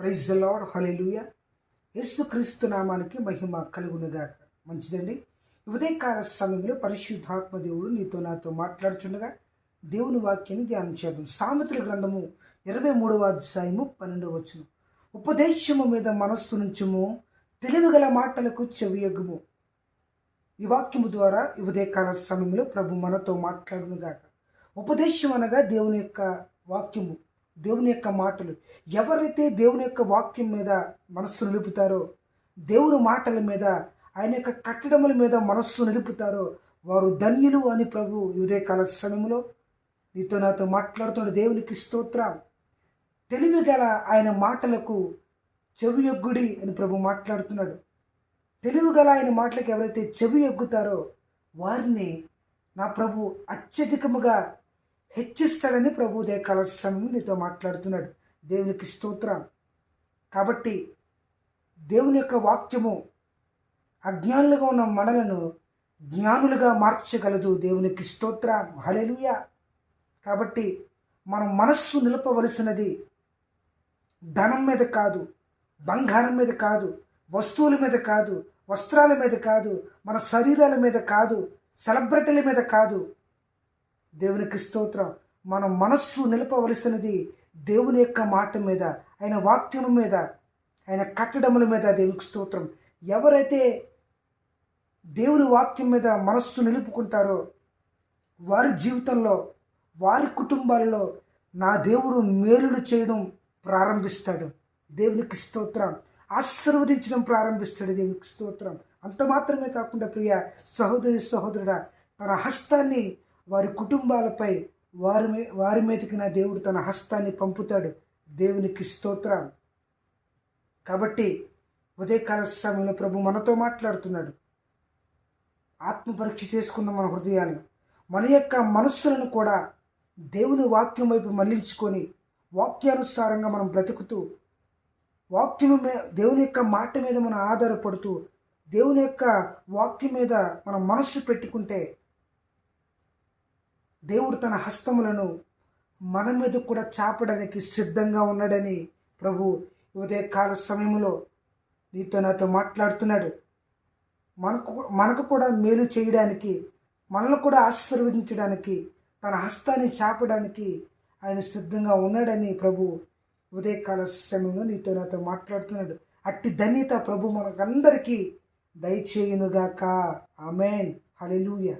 Praise lord hallelujah యేసుక్రీస్తు నామానికి మహిమ కలుగునుగాక. మంచిదండి. ఉదయకాల సమయంలో పరిశుద్ధాత్మ దేవుడు నీతో నాతో మాట్లాడుచుండగా దేవుని వాక్యాన్ని ధ్యానం చేద్దాం. సామెతల గ్రంథము ఇరవై మూడవ అధ్యాయము పన్నెండవ వచ్చును ఉపదేశము మీద మనస్సు నుంచుము తెలివిగల మాటలకు చెవియగ్గుము ఈ వాక్యము ద్వారా ఉదయకాల సమయంలో ప్రభు మనతో మాట్లాడునుగాక. ఉపదేశం అనగా దేవుని యొక్క వాక్యము. దేవుని యొక్క మాటలు ఎవరైతే దేవుని యొక్క వాక్యం మీద మనస్సు నిలుపుతారో దేవుని మాటల మీద ఆయన యొక్క కట్టడముల మీద మనస్సు నిలుపుతారో వారు ధన్యులు అని ప్రభు ఈ ఉదయకాల సమయంలో నీతో నాతో మాట్లాడుతున్న దేవునికి స్తోత్రం. తెలివి గల ఆయన మాటలకు చెవి యొగ్గుడి అని ప్రభు మాట్లాడుతున్నాడు. తెలివి గల ఆయన మాటలకు ఎవరైతే చెవి ఎగ్గుతారో వారిని నా ప్రభు అత్యధికముగా హెచ్చిస్తాడని ప్రభు దేకాల సమయం నీతో మాట్లాడుతున్నాడు. దేవునికి స్తోత్రం కాబట్టి దేవుని యొక్క వాక్యము అజ్ఞానులుగా ఉన్న మనలను జ్ఞానులుగా మార్చగలదు. దేవునికి స్తోత్ర. హలెలుయ కాబట్టి మనం మనస్సు నిలపవలసినది ధనం మీద కాదు బంగారం మీద కాదు వస్తువుల మీద కాదు వస్త్రాల మీద కాదు మన శరీరాల మీద కాదు సెలబ్రిటీల మీద కాదు దేవునికి స్తోత్రం మన మనస్సు నిలపవలసినది దేవుని యొక్క మాట మీద ఆయన వాక్యం మీద ఆయన కట్టడముల మీద దేవునికి స్తోత్రం. ఎవరైతే దేవుని వాక్యం మీద మనస్సు నిలుపుకుంటారో వారి జీవితంలో వారి కుటుంబాలలో నా దేవుడు మేలుడు చేయడం ప్రారంభిస్తాడు. దేవునికి స్తోత్రం. ఆశీర్వదించడం ప్రారంభిస్తాడు దేవునికి స్తోత్రం. అంత మాత్రమే కాకుండా ప్రియ సహోదరి సహోదరుడ తన హస్తాన్ని వారి కుటుంబాలపై వారి వారి మీదకిన దేవుడు తన హస్తాన్ని పంపుతాడు. దేవునికి స్తోత్రం కాబట్టి ఉదయకాల సమయంలో ప్రభు మనతో మాట్లాడుతున్నాడు. ఆత్మపరీక్ష చేసుకున్న మన హృదయాలను మన యొక్క మనస్సులను కూడా దేవుని వాక్యం వైపు మళ్ళించుకొని వాక్యానుసారంగా మనం బ్రతుకుతూ వాక్యం దేవుని యొక్క మాట మీద మనం ఆధారపడుతూ దేవుని యొక్క వాక్యం మీద మన మనస్సు పెట్టుకుంటే దేవుడు తన హస్తములను మన మీద కూడా చాపడానికి సిద్ధంగా ఉన్నాడని ప్రభు ఉదయ కాల సమయంలో నీతో నాతో మాట్లాడుతున్నాడు. మనకు మనకు కూడా మేలు చేయడానికి మనల్ని కూడా ఆశీర్వదించడానికి తన హస్తాన్ని చాపడానికి ఆయన సిద్ధంగా ఉన్నాడని ప్రభు ఉదయకాల సమయంలో నీతో నాతో మాట్లాడుతున్నాడు. అట్టి ధన్యత ప్రభు మనకందరికీ దయచేయునుగాక. ఆమెన్. హలెలూయా